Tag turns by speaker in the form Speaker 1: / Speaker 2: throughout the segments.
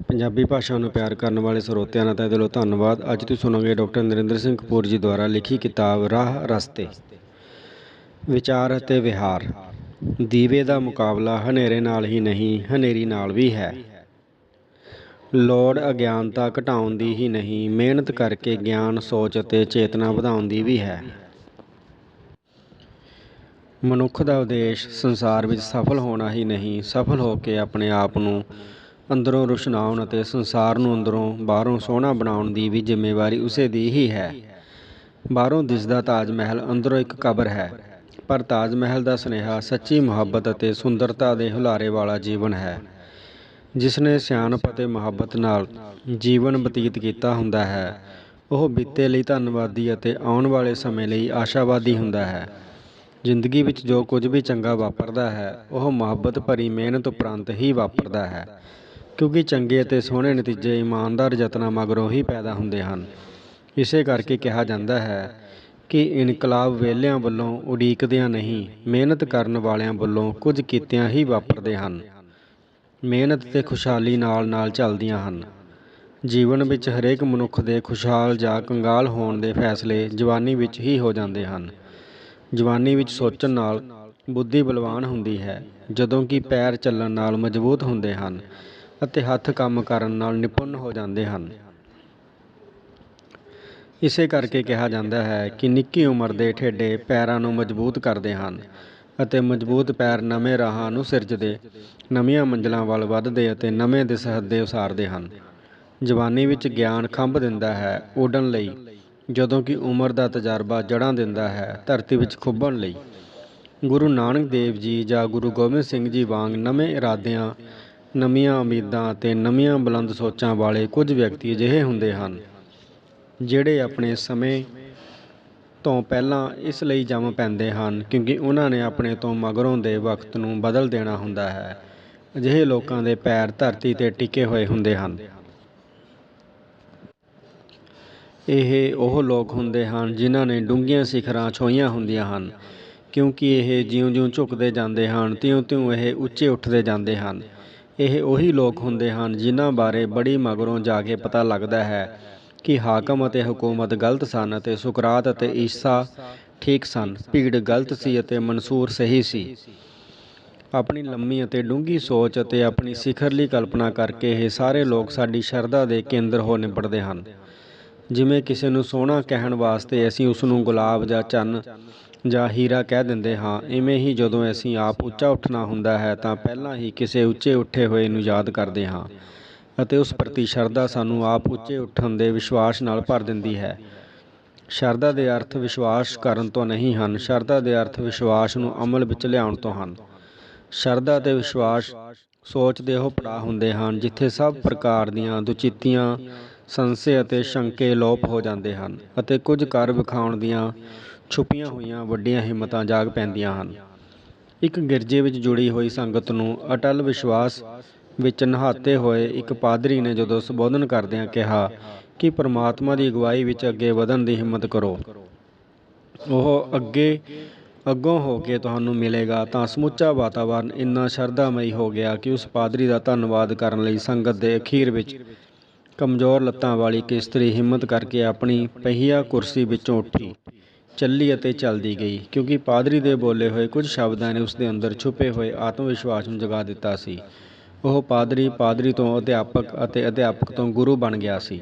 Speaker 1: ਪੰਜਾਬੀ ਭਾਸ਼ਾ ਨੂੰ ਪਿਆਰ ਕਰਨ ਵਾਲੇ ਸਰੋਤਿਆਂ ਦਾ ਤਹਿ ਦਿਲੋਂ ਧੰਨਵਾਦ। ਅੱਜ ਤੁਸੀਂ ਸੁਣੋਗੇ ਡਾਕਟਰ ਨਰਿੰਦਰ ਸਿੰਘ ਕਪੂਰ ਜੀ ਦੁਆਰਾ ਲਿਖੀ ਕਿਤਾਬ, ਰਾਹ ਰਸਤੇ। ਵਿਚਾਰ ਅਤੇ ਵਿਹਾਰ। ਦੀਵੇ ਦਾ ਮੁਕਾਬਲਾ ਹਨੇਰੇ ਨਾਲ ਹੀ ਨਹੀਂ, ਹਨੇਰੀ ਨਾਲ ਵੀ ਹੈ। ਲੋੜ ਅਗਿਆਨਤਾ ਘਟਾਉਣ ਦੀ ਹੀ ਨਹੀਂ, ਮਿਹਨਤ ਕਰਕੇ ਗਿਆਨ, ਸੋਚ ਅਤੇ ਚੇਤਨਾ ਵਧਾਉਣ ਦੀ ਵੀ ਹੈ। ਮਨੁੱਖ ਦਾ ਉਦੇਸ਼ ਸੰਸਾਰ ਵਿੱਚ ਸਫਲ ਹੋਣਾ ਹੀ ਨਹੀਂ, ਸਫਲ ਹੋ ਕੇ ਆਪਣੇ ਆਪ ਨੂੰ ਅੰਦਰੋਂ ਰੁਸ਼ਨਾਉਣ ਅਤੇ ਸੰਸਾਰ ਨੂੰ ਅੰਦਰੋਂ ਬਾਹਰੋਂ ਸੋਹਣਾ ਬਣਾਉਣ ਦੀ ਵੀ ਜ਼ਿੰਮੇਵਾਰੀ ਉਸੇ ਦੀ ਹੀ ਹੈ। ਬਾਹਰੋਂ ਦਿਸਦਾ ਤਾਜ ਮਹਿਲ ਅੰਦਰੋਂ ਇੱਕ ਕਬਰ ਹੈ, ਪਰ ਤਾਜ ਮਹਿਲ ਦਾ ਸੁਨੇਹਾ ਸੱਚੀ ਮੁਹੱਬਤ ਅਤੇ ਸੁੰਦਰਤਾ ਦੇ ਹੁਲਾਰੇ ਵਾਲਾ ਜੀਵਨ ਹੈ ਜਿਸ ਨੇ ਸਿਆਣਪ ਅਤੇ ਮੁਹੱਬਤ ਨਾਲ ਜੀਵਨ ਬਤੀਤ ਕੀਤਾ ਹੁੰਦਾ ਹੈ। ਉਹ ਬੀਤੇ ਲਈ ਧੰਨਵਾਦੀ ਅਤੇ ਆਉਣ ਵਾਲੇ ਸਮੇਂ ਲਈ ਆਸ਼ਾਵਾਦੀ ਹੁੰਦਾ ਹੈ। ਜ਼ਿੰਦਗੀ ਵਿੱਚ ਜੋ ਕੁਝ ਵੀ ਚੰਗਾ ਵਾਪਰਦਾ ਹੈ, ਉਹ ਮੁਹੱਬਤ ਭਰੀ ਮਿਹਨਤ ਉਪਰੰਤ ਹੀ ਵਾਪਰਦਾ ਹੈ। ਕਿਉਂਕਿ ਚੰਗੇ ਅਤੇ ਸੋਹਣੇ ਨਤੀਜੇ ਇਮਾਨਦਾਰ ਯਤਨਾਂ ਮਗਰੋਂ ਹੀ ਪੈਦਾ ਹੁੰਦੇ ਹਨ। ਇਸੇ ਕਰਕੇ ਕਿਹਾ ਜਾਂਦਾ ਹੈ ਕਿ ਇਨਕਲਾਬ ਵੇਲਿਆਂ ਵੱਲੋਂ ਉਡੀਕਦਿਆਂ ਨਹੀਂ, ਮਿਹਨਤ ਕਰਨ ਵਾਲਿਆਂ ਵੱਲੋਂ ਕੁਝ ਕੀਤਿਆਂ ਹੀ ਵਾਪਰਦੇ ਹਨ। ਮਿਹਨਤ ਤੇ ਖੁਸ਼ਹਾਲੀ ਨਾਲ ਨਾਲ ਚੱਲਦੀਆਂ ਹਨ। ਜੀਵਨ ਵਿੱਚ ਹਰੇਕ ਮਨੁੱਖ ਦੇ ਖੁਸ਼ਹਾਲ ਜਾਂ ਕੰਗਾਲ ਹੋਣ ਦੇ ਫੈਸਲੇ ਜਵਾਨੀ ਵਿੱਚ ਹੀ ਹੋ ਜਾਂਦੇ ਹਨ। ਜਵਾਨੀ ਵਿੱਚ ਸੋਚਣ ਨਾਲ ਬੁੱਧੀ ਬਲਵਾਨ ਹੁੰਦੀ ਹੈ, ਜਦੋਂ ਕਿ ਪੈਰ ਚੱਲਣ ਨਾਲ ਮਜ਼ਬੂਤ ਹੁੰਦੇ ਹਨ। ਅਤੇ ਹੱਥ ਕੰਮ ਕਰਨ ਨਾਲ ਨਿਪੁੰਨ ਹੋ ਜਾਂਦੇ ਹਨ। ਇਸੇ ਕਰਕੇ ਕਿਹਾ ਜਾਂਦਾ ਹੈ ਕਿ ਨਿੱਕੀ ਉਮਰ ਦੇ ਠੇਡੇ ਪੈਰਾਂ ਨੂੰ ਮਜ਼ਬੂਤ ਕਰਦੇ ਹਨ ਅਤੇ ਮਜ਼ਬੂਤ ਪੈਰ ਨਵੇਂ ਰਾਹਾਂ ਨੂੰ ਸਿਰਜਦੇ, ਨਵੀਆਂ ਮੰਜ਼ਲਾਂ ਵੱਲ ਵੱਧਦੇ ਅਤੇ ਨਵੇਂ ਦਸਹੱਦੇ ਉਸਾਰਦੇ ਹਨ। ਜਵਾਨੀ ਵਿੱਚ ਗਿਆਨ ਖੰਭ ਦਿੰਦਾ ਹੈ ਉੱਡਣ ਲਈ, ਜਦੋਂ ਕਿ ਉਮਰ ਦਾ ਤਜਰਬਾ ਜੜ੍ਹਾਂ ਦਿੰਦਾ ਹੈ ਧਰਤੀ ਵਿੱਚ ਖੁੱਭਣ ਲਈ। ਗੁਰੂ ਨਾਨਕ ਦੇਵ ਜੀ ਜਾਂ ਗੁਰੂ ਗੋਬਿੰਦ ਸਿੰਘ ਜੀ ਵਾਂਗ ਨਵੇਂ ਇਰਾਦਿਆਂ ਨਵੀਆਂ ਉਮੀਦਾਂ ਅਤੇ ਨਵੀਆਂ ਬੁਲੰਦ ਸੋਚਾਂ ਵਾਲੇ ਕੁਝ ਵਿਅਕਤੀ ਅਜਿਹੇ ਹੁੰਦੇ ਹਨ, ਜਿਹੜੇ ਆਪਣੇ ਸਮੇਂ ਤੋਂ ਪਹਿਲਾਂ ਇਸ ਲਈ ਜੰਮ ਪੈਂਦੇ ਹਨ ਕਿਉਂਕਿ ਉਹਨਾਂ ਨੇ ਆਪਣੇ ਤੋਂ ਮਗਰੋਂ ਦੇ ਵਕਤ ਨੂੰ ਬਦਲ ਦੇਣਾ ਹੁੰਦਾ ਹੈ। ਅਜਿਹੇ ਲੋਕਾਂ ਦੇ ਪੈਰ ਧਰਤੀ ਤੇ ਟਿਕੇ ਹੋਏ ਹੁੰਦੇ ਹਨ। ਇਹ ਉਹ ਲੋਕ ਹੁੰਦੇ ਹਨ ਜਿਨ੍ਹਾਂ ਨੇ ਡੂੰਘੀਆਂ ਸਿਖਰਾਂ ਛੋਹੀਆਂ ਹੁੰਦੀਆਂ ਹਨ ਕਿਉਂਕਿ ਇਹ ਜਿਉਂ-ਜਿਉਂ ਝੁਕਦੇ ਜਾਂਦੇ ਹਨ, ਤਿਉਂ-ਤਿਉਂ ਇਹ ਉੱਚੇ ਉੱਠਦੇ ਜਾਂਦੇ ਹਨ। ਇਹ ਉਹੀ ਲੋਕ ਹੁੰਦੇ ਹਨ ਜਿਨ੍ਹਾਂ ਬਾਰੇ ਬੜੀ ਮਗਰੋਂ ਜਾ ਕੇ ਪਤਾ ਲੱਗਦਾ ਹੈ ਕਿ ਹਾਕਮ ਅਤੇ ਹਕੂਮਤ ਗਲਤ ਸਨ ਅਤੇ ਸੁਕਰਾਤ ਅਤੇ ਈਸਾ ਠੀਕ ਸਨ, ਭੀੜ ਗਲਤ ਸੀ ਅਤੇ ਮਨਸੂਰ ਸਹੀ ਸੀ। ਆਪਣੀ ਲੰਮੀ ਅਤੇ ਡੂੰਘੀ ਸੋਚ ਅਤੇ ਆਪਣੀ ਸਿਖਰਲੀ ਕਲਪਨਾ ਕਰਕੇ ਇਹ ਸਾਰੇ ਲੋਕ ਸਾਡੀ ਸ਼ਰਧਾ ਦੇ ਕੇਂਦਰ ਹੋ ਨਿਬੜਦੇ ਹਨ। ਜਿਵੇਂ ਕਿਸੇ ਨੂੰ ਸੋਹਣਾ ਕਹਿਣ ਵਾਸਤੇ ਅਸੀਂ ਉਸ ਨੂੰ ਗੁਲਾਬ ਜਾਂ ਚੰਨ ਜਾਂ ਹੀਰਾ ਕਹਿ ਦਿੰਦੇ ਹਾਂ, ਇਵੇਂ ਹੀ ਜਦੋਂ ਅਸੀਂ ਆਪ ਉੱਚਾ ਉੱਠਣਾ ਹੁੰਦਾ ਹੈ ਤਾਂ ਪਹਿਲਾਂ ਹੀ ਕਿਸੇ ਉੱਚੇ ਉੱਠੇ ਹੋਏ ਨੂੰ ਯਾਦ ਕਰਦੇ ਹਾਂ ਅਤੇ ਉਸ ਪ੍ਰਤੀ ਸ਼ਰਧਾ ਸਾਨੂੰ ਆਪ ਉੱਚੇ ਉੱਠਣ ਦੇ ਵਿਸ਼ਵਾਸ ਨਾਲ ਭਰ ਦਿੰਦੀ ਹੈ। ਸ਼ਰਧਾ ਦੇ ਅਰਥ ਵਿਸ਼ਵਾਸ ਕਰਨ ਤੋਂ ਨਹੀਂ ਹਨ, ਸ਼ਰਧਾ ਦੇ ਅਰਥ ਵਿਸ਼ਵਾਸ ਨੂੰ ਅਮਲ ਵਿੱਚ ਲਿਆਉਣ ਤੋਂ ਹਨ। ਸ਼ਰਧਾ ਤੇ ਵਿਸ਼ਵਾਸ ਸੋਚ ਦੇ ਉਹ ਪੜਾਅ ਹੁੰਦੇ ਹਨ ਜਿੱਥੇ ਸਭ ਪ੍ਰਕਾਰ ਦੀਆਂ ਦੁਚਿੱਤੀਆਂ, ਸੰਸ਼ੇ ਅਤੇ ਸ਼ੰਕੇ ਲੋਪ ਹੋ ਜਾਂਦੇ ਹਨ ਅਤੇ ਕੁਝ ਕਰ ਵਿਖਾਉਣ ਦੀਆਂ ਛੁਪੀਆਂ ਹੋਈਆਂ ਵੱਡੀਆਂ ਹਿੰਮਤਾਂ ਜਾਗ ਪੈਂਦੀਆਂ ਹਨ। ਇੱਕ ਗਿਰਜੇ ਵਿੱਚ ਜੁੜੀ ਹੋਈ ਸੰਗਤ ਨੂੰ ਅਟਲ ਵਿਸ਼ਵਾਸ ਵਿੱਚ ਨਹਾਤੇ ਹੋਏ ਇੱਕ ਪਾਦਰੀ ਨੇ ਜਦੋਂ ਸੰਬੋਧਨ ਕਰਦਿਆਂ ਕਿਹਾ ਕਿ ਪ੍ਰਮਾਤਮਾ ਦੀ ਅਗਵਾਈ ਵਿੱਚ ਅੱਗੇ ਵਧਣ ਦੀ ਹਿੰਮਤ ਕਰੋ। ਉਹ ਅੱਗੇ, ਅੱਗੋਂ ਹੋ ਕੇ ਤੁਹਾਨੂੰ ਮਿਲੇਗਾ ਤਾਂ ਸਮੁੱਚਾ ਵਾਤਾਵਰਨ ਇੰਨਾ ਸ਼ਰਧਾਮਈ ਹੋ ਗਿਆ ਕਿ ਉਸ ਪਾਦਰੀ ਦਾ ਧੰਨਵਾਦ ਕਰਨ ਲਈ ਸੰਗਤ ਦੇ ਅਖੀਰ ਵਿੱਚ ਕਮਜ਼ੋਰ ਲੱਤਾਂ ਵਾਲੀ ਇੱਕ ਇਸਤਰੀ ਹਿੰਮਤ ਕਰਕੇ ਆਪਣੀ ਪਹੀਆ ਕੁਰਸੀ ਵਿੱਚੋਂ ਉੱਠੀ। ਚੱਲੀ ਅਤੇ ਚੱਲਦੀ ਗਈ, ਕਿਉਂਕਿ ਪਾਦਰੀ ਦੇ ਬੋਲੇ ਹੋਏ ਕੁਝ ਸ਼ਬਦਾਂ ਨੇ ਉਸ ਦੇ ਅੰਦਰ ਛੁਪੇ ਹੋਏ ਆਤਮ ਵਿਸ਼ਵਾਸ ਨੂੰ ਜਗਾ ਦਿੱਤਾ ਸੀ। ਉਹ ਪਾਦਰੀ ਪਾਦਰੀ ਤੋਂ ਅਧਿਆਪਕ ਅਤੇ ਅਧਿਆਪਕ ਤੋਂ ਗੁਰੂ ਬਣ ਗਿਆ ਸੀ।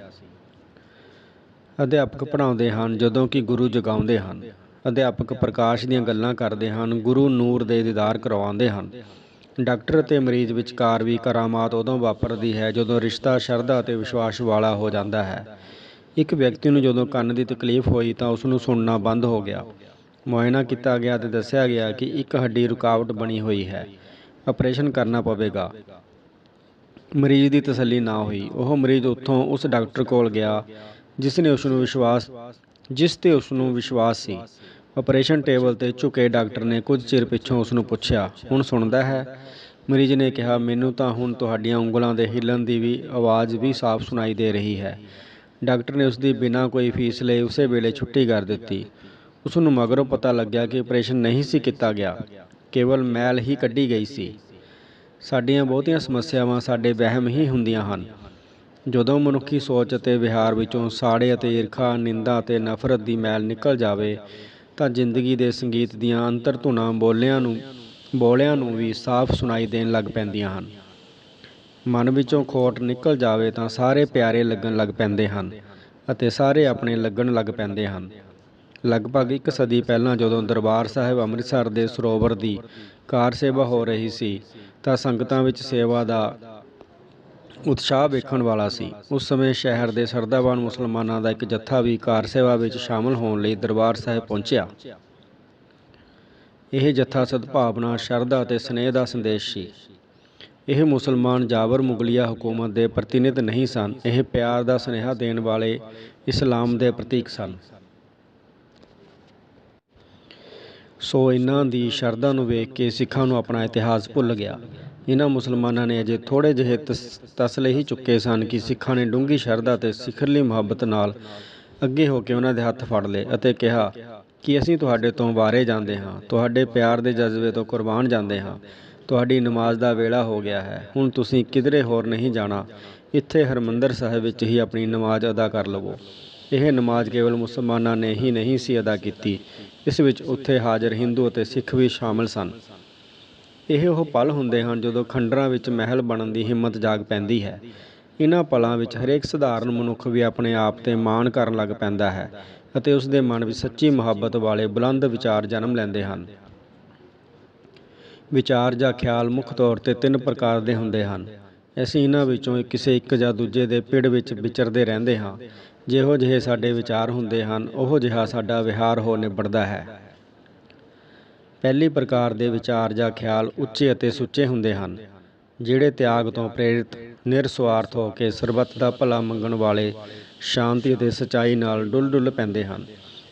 Speaker 1: ਅਧਿਆਪਕ ਪੜ੍ਹਾਉਂਦੇ ਹਨ ਜਦੋਂ ਕਿ ਗੁਰੂ ਜਗਾਉਂਦੇ ਹਨ। ਅਧਿਆਪਕ ਪ੍ਰਕਾਸ਼ ਦੀਆਂ ਗੱਲਾਂ ਕਰਦੇ ਹਨ, ਗੁਰੂ ਨੂਰ ਦੇ ਦੀਦਾਰ ਕਰਵਾਉਂਦੇ ਹਨ। ਡਾਕਟਰ ਅਤੇ ਮਰੀਜ਼ ਵਿਚਕਾਰ ਵੀ ਕਰਾਮਾਤ ਉਦੋਂ ਵਾਪਰਦੀ ਹੈ ਜਦੋਂ ਰਿਸ਼ਤਾ, ਸ਼ਰਧਾ ਅਤੇ ਵਿਸ਼ਵਾਸ ਵਾਲਾ ਹੋ ਜਾਂਦਾ ਹੈ। ਇੱਕ ਵਿਅਕਤੀ ਨੂੰ ਜਦੋਂ ਕੰਨ ਦੀ ਤਕਲੀਫ ਹੋਈ ਤਾਂ ਉਸ ਨੂੰ ਸੁਣਨਾ ਬੰਦ ਹੋ ਗਿਆ। ਮੁਆਇਨਾ ਕੀਤਾ ਗਿਆ ਤੇ ਦੱਸਿਆ ਗਿਆ ਕਿ ਇੱਕ ਹੱਡੀ ਰੁਕਾਵਟ ਬਣੀ ਹੋਈ ਹੈ। ਆਪਰੇਸ਼ਨ ਕਰਨਾ ਪਵੇਗਾ। ਮਰੀਜ਼ ਦੀ ਤਸੱਲੀ ਨਾ ਹੋਈ। ਉਹ ਮਰੀਜ਼ ਉੱਥੋਂ ਉਸ ਡਾਕਟਰ ਕੋਲ ਗਿਆ ਜਿਸ ਨੇ ਉਸ ਨੂੰ ਵਿਸ਼ਵਾਸ, ਜਿਸ ਤੇ ਉਸ ਨੂੰ ਵਿਸ਼ਵਾਸ ਸੀ। ਆਪਰੇਸ਼ਨ ਟੇਬਲ ਤੇ ਝੁਕੇ ਡਾਕਟਰ ਨੇ ਕੁਝ ਚਿਰ ਪਿੱਛੋਂ ਉਸ ਨੂੰ ਪੁੱਛਿਆ, ਹੁਣ ਸੁਣਦਾ ਹੈ? ਮਰੀਜ਼ ਨੇ ਕਿਹਾ, ਮੈਨੂੰ ਤਾਂ ਹੁਣ ਤੁਹਾਡੀਆਂ ਉਂਗਲਾਂ ਦੇ ਹਿੱਲਣ ਦੀ ਵੀ ਆਵਾਜ਼ ਵੀ ਸਾਫ਼ ਸੁਣਾਈ ਦੇ ਰਹੀ ਹੈ। ਡਾਕਟਰ ਨੇ ਉਸ ਦੀ ਬਿਨਾਂ ਕੋਈ ਫੀਸ ਲਏ ਉਸੇ ਵੇਲੇ ਛੁੱਟੀ ਕਰ ਦਿੱਤੀ। ਉਸ ਨੂੰ ਮਗਰੋਂ ਪਤਾ ਲੱਗਿਆ ਕਿ ਆਪਰੇਸ਼ਨ ਨਹੀਂ ਸੀ ਕੀਤਾ ਗਿਆ। ਕੇਵਲ ਮੈਲ ਹੀ ਕੱਢੀ ਗਈ ਸੀ। ਸਾਡੀਆਂ ਬਹੁਤੀਆਂ ਸਮੱਸਿਆਵਾਂ ਸਾਡੇ ਵਹਿਮ ਹੀ ਹੁੰਦੀਆਂ ਹਨ। ਜਦੋਂ ਮਨੁੱਖੀ ਸੋਚ ਅਤੇ ਵਿਹਾਰ ਵਿੱਚੋਂ ਸਾੜੇ ਅਤੇ ਈਰਖਾ, ਨਿੰਦਾ ਅਤੇ ਨਫ਼ਰਤ ਦੀ ਮੈਲ ਨਿਕਲ ਜਾਵੇ, ਤਾਂ ਜ਼ਿੰਦਗੀ ਦੇ ਸੰਗੀਤ ਦੀਆਂ ਅੰਤਰ ਧੁਨਾਂ ਬੋਲਿਆਂ ਨੂੰ ਬੋਲਿਆਂ ਨੂੰ ਵੀ ਸਾਫ਼ ਸੁਣਾਈ ਦੇਣ ਲੱਗ ਪੈਂਦੀਆਂ ਹਨ। ਮਨ ਵਿੱਚੋਂ ਖੋਟ ਨਿਕਲ ਜਾਵੇ ਤਾਂ ਸਾਰੇ ਪਿਆਰੇ ਲੱਗਣ ਲੱਗ ਪੈਂਦੇ ਹਨ ਅਤੇ ਸਾਰੇ ਆਪਣੇ ਲੱਗਣ ਲੱਗ ਪੈਂਦੇ ਹਨ। ਲਗਭਗ ਇੱਕ ਸਦੀ ਪਹਿਲਾਂ ਜਦੋਂ ਦਰਬਾਰ ਸਾਹਿਬ ਅੰਮ੍ਰਿਤਸਰ ਦੇ ਸਰੋਵਰ ਦੀ ਕਾਰ ਸੇਵਾ ਹੋ ਰਹੀ ਸੀ, ਤਾਂ ਸੰਗਤਾਂ ਵਿੱਚ ਸੇਵਾ ਦਾ ਉਤਸ਼ਾਹ ਵੇਖਣ ਵਾਲਾ ਸੀ। ਉਸ ਸਮੇਂ ਸ਼ਹਿਰ ਦੇ ਸਰਦਾਵਾਨ ਮੁਸਲਮਾਨਾਂ ਦਾ ਇੱਕ ਜੱਥਾ ਵੀ ਕਾਰ ਸੇਵਾ ਵਿੱਚ ਸ਼ਾਮਲ ਹੋਣ ਲਈ ਦਰਬਾਰ ਸਾਹਿਬ ਪਹੁੰਚਿਆ। ਇਹ ਜੱਥਾ ਸਦਭਾਵਨਾ, ਸ਼ਰਧਾ ਅਤੇ ਸਨੇਹ ਦਾ ਸੰਦੇਸ਼ ਸੀ। ਇਹ ਮੁਸਲਮਾਨ ਜਾਬਰ ਮੁਗਲੀਆ ਹਕੂਮਤ ਦੇ ਪ੍ਰਤੀਨਿਧ ਨਹੀਂ ਸਨ। ਇਹ ਪਿਆਰ ਦਾ ਸੁਨੇਹਾ ਦੇਣ ਵਾਲੇ ਇਸਲਾਮ ਦੇ ਪ੍ਰਤੀਕ ਸਨ। ਸੋ ਇਹਨਾਂ ਦੀ ਸ਼ਰਧਾ ਨੂੰ ਵੇਖ ਕੇ ਸਿੱਖਾਂ ਨੂੰ ਆਪਣਾ ਇਤਿਹਾਸ ਭੁੱਲ ਗਿਆ। ਇਹਨਾਂ ਮੁਸਲਮਾਨਾਂ ਨੇ ਅਜੇ ਥੋੜੇ ਜਿਹੇ ਤਸ- ਤਸਲੇ ਹੀ ਚੁੱਕੇ ਸਨ ਕਿ ਸਿੱਖਾਂ ਨੇ ਡੂੰਘੀ ਸ਼ਰਧਾ ਤੇ ਸਿਖਰਲੀ ਮੁਹੱਬਤ ਨਾਲ ਅੱਗੇ ਹੋ ਕੇ ਉਹਨਾਂ ਦੇ ਹੱਥ ਫੜ ਲਏ ਅਤੇ ਕਿਹਾ ਕਿ ਅਸੀਂ ਤੁਹਾਡੇ ਤੋਂ ਵਾਰੇ ਜਾਂਦੇ ਹਾਂ, ਤੁਹਾਡੇ ਪਿਆਰ ਦੇ ਜਜ਼ਬੇ ਤੋਂ ਕੁਰਬਾਨ ਜਾਂਦੇ ਹਾਂ। ਤੁਹਾਡੀ ਨਮਾਜ਼ ਦਾ ਵੇਲਾ ਹੋ ਗਿਆ ਹੈ। ਹੁਣ ਤੁਸੀਂ ਕਿਧਰੇ ਹੋਰ ਨਹੀਂ ਜਾਣਾ। ਇੱਥੇ ਹਰਮੰਦਰ ਸਾਹਿਬ ਵਿੱਚ ਹੀ ਆਪਣੀ ਨਮਾਜ਼ ਅਦਾ ਕਰ ਲਵੋ। ਇਹ ਨਮਾਜ਼ ਕੇਵਲ ਮੁਸਲਮਾਨਾਂ ਨੇ ਹੀ ਨਹੀਂ ਸੀ ਅਦਾ ਕੀਤੀ। ਇਸ ਵਿੱਚ ਉੱਥੇ ਹਾਜ਼ਰ ਹਿੰਦੂ ਅਤੇ ਸਿੱਖ ਵੀ ਸ਼ਾਮਲ ਸਨ। ਇਹ ਉਹ ਪਲ ਹੁੰਦੇ ਹਨ ਜਦੋਂ ਖੰਡਰਾਂ ਵਿੱਚ ਮਹਿਲ ਬਣਨ ਦੀ ਹਿੰਮਤ ਜਾਗ ਪੈਂਦੀ ਹੈ। ਇਹਨਾਂ ਪਲਾਂ ਵਿੱਚ ਹਰੇਕ ਸਧਾਰਨ ਮਨੁੱਖ ਵੀ ਆਪਣੇ ਆਪ ਤੇ ਮਾਣ ਕਰਨ ਲੱਗ ਪੈਂਦਾ ਹੈ ਅਤੇ ਉਸ ਦੇ ਮਨ ਵਿੱਚ ਸੱਚੀ ਮੁਹੱਬਤ ਵਾਲੇ ਬੁਲੰਦ ਵਿਚਾਰ ਜਨਮ ਲੈਂਦੇ ਹਨ। ਵਿਚਾਰ ਜਾਂ ਖਿਆਲ ਮੁੱਖ ਤੌਰ ਤੇ ਤਿੰਨ ਪ੍ਰਕਾਰ ਦੇ ਹੁੰਦੇ ਹਨ। ਅਸੀਂ ਇਹਨਾਂ ਵਿੱਚੋਂ ਕਿਸੇ ਇੱਕ ਜਾਂ ਦੂਜੇ ਦੇ ਪਿੜ ਵਿੱਚ ਵਿਚਰਦੇ ਰਹਿੰਦੇ ਹਾਂ। ਜਿਹੋ ਜਿਹੇ ਸਾਡੇ ਵਿਚਾਰ ਹੁੰਦੇ ਹਨ, ਉਹੋ ਜਿਹਾ ਸਾਡਾ ਵਿਹਾਰ ਹੋ ਨਿਬੜਦਾ ਹੈ। ਪਹਿਲੀ ਪ੍ਰਕਾਰ ਦੇ ਵਿਚਾਰ ਜਾਂ ਖਿਆਲ ਉੱਚੇ ਅਤੇ ਸੁੱਚੇ ਹੁੰਦੇ ਹਨ, ਜਿਹੜੇ ਤਿਆਗ ਤੋਂ ਪ੍ਰੇਰਿਤ ਨਿਰਸਵਾਰਥ ਹੋ ਕੇ ਸਰਬੱਤ ਦਾ ਭਲਾ ਮੰਗਣ ਵਾਲੇ, ਸ਼ਾਂਤੀ ਅਤੇ ਸਚਾਈ ਨਾਲ ਡੁੱਲ-ਡੁੱਲ ਪੈਂਦੇ ਹਨ।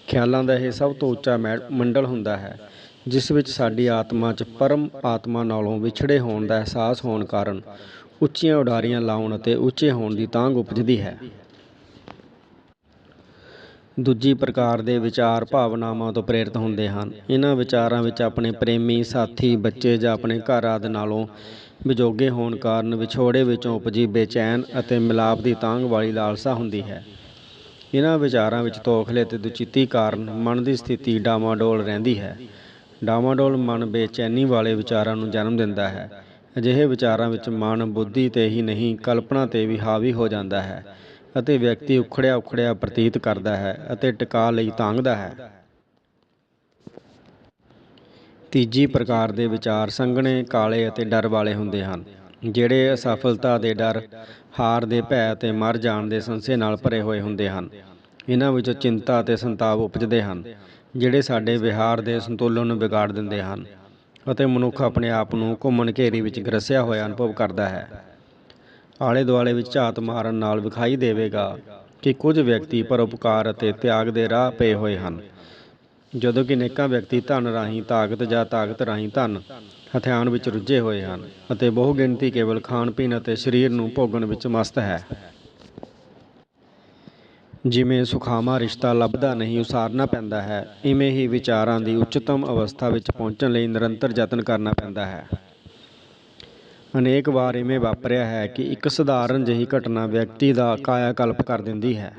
Speaker 1: ਖਿਆਲਾਂ ਦਾ ਇਹ ਸਭ ਤੋਂ ਉੱਚਾ ਮੈ- ਮੰਡਲ ਹੁੰਦਾ ਹੈ। ਜਿਸ ਵਿੱਚ ਸਾਡੀ ਆਤਮਾ 'ਚ ਪਰਮ ਆਤਮਾ ਨਾਲੋਂ ਵਿਛੜੇ ਹੋਣ ਦਾ ਅਹਿਸਾਸ ਹੋਣ ਕਾਰਨ ਉੱਚੀਆਂ ਉਡਾਰੀਆਂ ਲਾਉਣ ਅਤੇ ਉੱਚੇ ਹੋਣ ਦੀ ਤਾਂਘ ਉਪਜਦੀ ਹੈ। ਦੂਜੀ ਪ੍ਰਕਾਰ ਦੇ ਵਿਚਾਰ ਭਾਵਨਾਵਾਂ ਤੋਂ ਪ੍ਰੇਰਿਤ ਹੁੰਦੇ ਹਨ। ਇਹਨਾਂ ਵਿਚਾਰਾਂ ਵਿੱਚ ਆਪਣੇ ਪ੍ਰੇਮੀ, ਸਾਥੀ, ਬੱਚੇ ਜਾਂ ਆਪਣੇ ਘਰ ਆਦਿ ਨਾਲੋਂ ਵਿਜੋਗੇ ਹੋਣ ਕਾਰਨ ਵਿਛੋੜੇ ਵਿੱਚੋਂ ਉਪਜੀ ਬੇਚੈਨ ਅਤੇ ਮਿਲਾਪ ਦੀ ਤਾਂਘ ਵਾਲੀ ਲਾਲਸਾ ਹੁੰਦੀ ਹੈ। ਇਹਨਾਂ ਵਿਚਾਰਾਂ ਵਿੱਚ ਤੋਖਲੇ ਅਤੇ ਦੁਚਿੱਤੀ ਕਾਰਨ ਮਨ ਦੀ ਸਥਿਤੀ ਡਾਮਾਡੋਲ ਰਹਿੰਦੀ ਹੈ। ਡਾਮਾਡੋਲ ਮਨ ਬੇਚੈਨੀ ਵਾਲੇ ਵਿਚਾਰਾਂ ਨੂੰ ਜਨਮ ਦਿੰਦਾ ਹੈ। ਅਜਿਹੇ ਵਿਚਾਰਾਂ ਵਿੱਚ ਮਨ ਬੁੱਧੀ ਤੇ ਹੀ ਨਹੀਂ, ਕਲਪਨਾ ਤੇ ਵੀ ਹਾਵੀ ਹੋ ਜਾਂਦਾ ਹੈ ਅਤੇ ਵਿਅਕਤੀ ਉਖੜਿਆ ਉਖੜਿਆ ਪ੍ਰਤੀਤ ਕਰਦਾ ਹੈ ਅਤੇ ਟਿਕਾ ਲਈ ਤਾਂਗਦਾ ਹੈ। ਤੀਜੀ ਪ੍ਰਕਾਰ ਦੇ ਵਿਚਾਰ ਸੰਘਣੇ, ਕਾਲੇ ਅਤੇ ਡਰ ਵਾਲੇ ਹੁੰਦੇ ਹਨ, ਜਿਹੜੇ ਅਸਫਲਤਾ ਦੇ ਡਰ, ਹਾਰ ਦੇ ਭੈ ਅਤੇ ਮਰ ਜਾਣ ਦੇ ਸੰਸ਼ੇ ਨਾਲ ਭਰੇ ਹੋਏ ਹੁੰਦੇ ਹਨ। ਇਹਨਾਂ ਵਿੱਚੋਂ ਚਿੰਤਾ ਅਤੇ ਸੰਤਾਪ ਉਪਜਦੇ ਹਨ। ਜਿਹੜੇ ਸਾਡੇ ਵਿਹਾਰ ਦੇ ਸੰਤੁਲਨ ਨੂੰ ਵਿਗਾੜ ਦਿੰਦੇ ਹਨ ਅਤੇ ਮਨੁੱਖ ਆਪਣੇ ਆਪ ਨੂੰ ਘੁੰਮਣ ਘੇਰੀ ਵਿੱਚ ਗਰਸਿਆ ਹੋਇਆ ਅਨੁਭਵ ਕਰਦਾ ਹੈ। ਆਲੇ ਦੁਆਲੇ ਵਿੱਚ ਝਾਤ ਮਾਰਨ ਨਾਲ ਵਿਖਾਈ ਦੇਵੇਗਾ ਕਿ ਕੁਝ ਵਿਅਕਤੀ ਪਰਉਪਕਾਰ ਅਤੇ ਤਿਆਗ ਦੇ ਰਾਹ ਪਏ ਹੋਏ ਹਨ। ਜਦੋਂ ਕਿ ਅਨੇਕਾਂ ਵਿਅਕਤੀ ਧਨ ਰਾਹੀਂ ਤਾਕਤ ਜਾਂ ਤਾਕਤ ਰਾਹੀਂ ਧਨ ਹਥਿਆਨ ਵਿੱਚ ਰੁੱਝੇ ਹੋਏ ਹਨ ਅਤੇ ਬਹੁਗਿਣਤੀ ਕੇਵਲ ਖਾਣ ਪੀਣ ਅਤੇ ਸਰੀਰ ਨੂੰ ਭੋਗਣ ਵਿੱਚ ਮਸਤ ਹੈ। ਜਿਵੇਂ ਸੁਖਾਵਾਂ ਰਿਸ਼ਤਾ ਲੱਭਦਾ ਨਹੀਂ, ਉਸਾਰਨਾ ਪੈਂਦਾ ਹੈ, ਇਵੇਂ ਹੀ ਵਿਚਾਰਾਂ ਦੀ ਉੱਚਤਮ ਅਵਸਥਾ ਵਿੱਚ ਪਹੁੰਚਣ ਲਈ ਨਿਰੰਤਰ ਯਤਨ ਕਰਨਾ ਪੈਂਦਾ ਹੈ। ਅਨੇਕ ਵਾਰ ਇਵੇਂ ਵਾਪਰਿਆ ਹੈ ਕਿ ਇੱਕ ਸਧਾਰਨ ਜਿਹੀ ਘਟਨਾ ਵਿਅਕਤੀ ਦਾ ਕਾਇਆ ਕਲਪ ਕਰ ਦਿੰਦੀ ਹੈ।